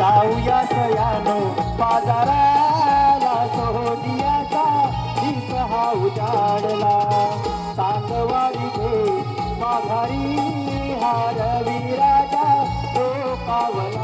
जाऊया सयानो. बाजाराला सोडियाचा दिस हा उजाडला. घे माघारी हार विराजा तो पावला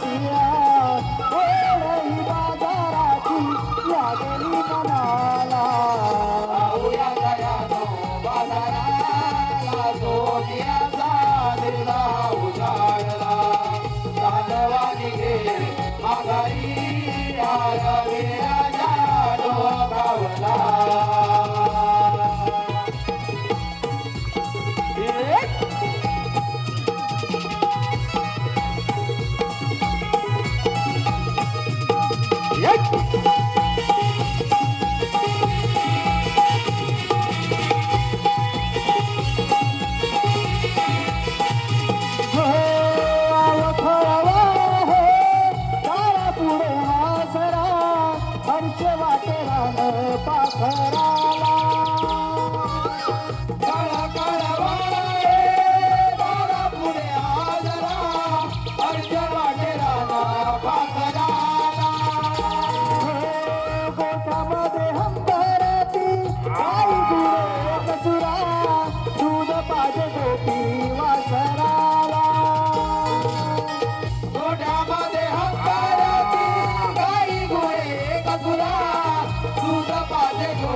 Yeah.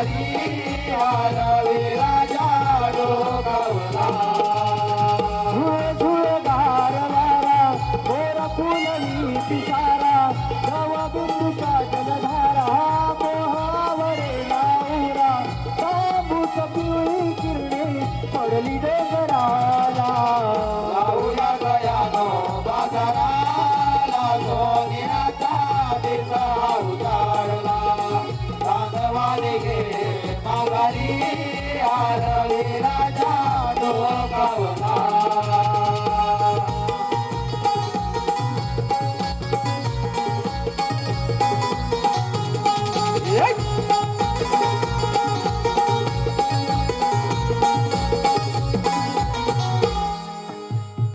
I Maria, Maria. Hey!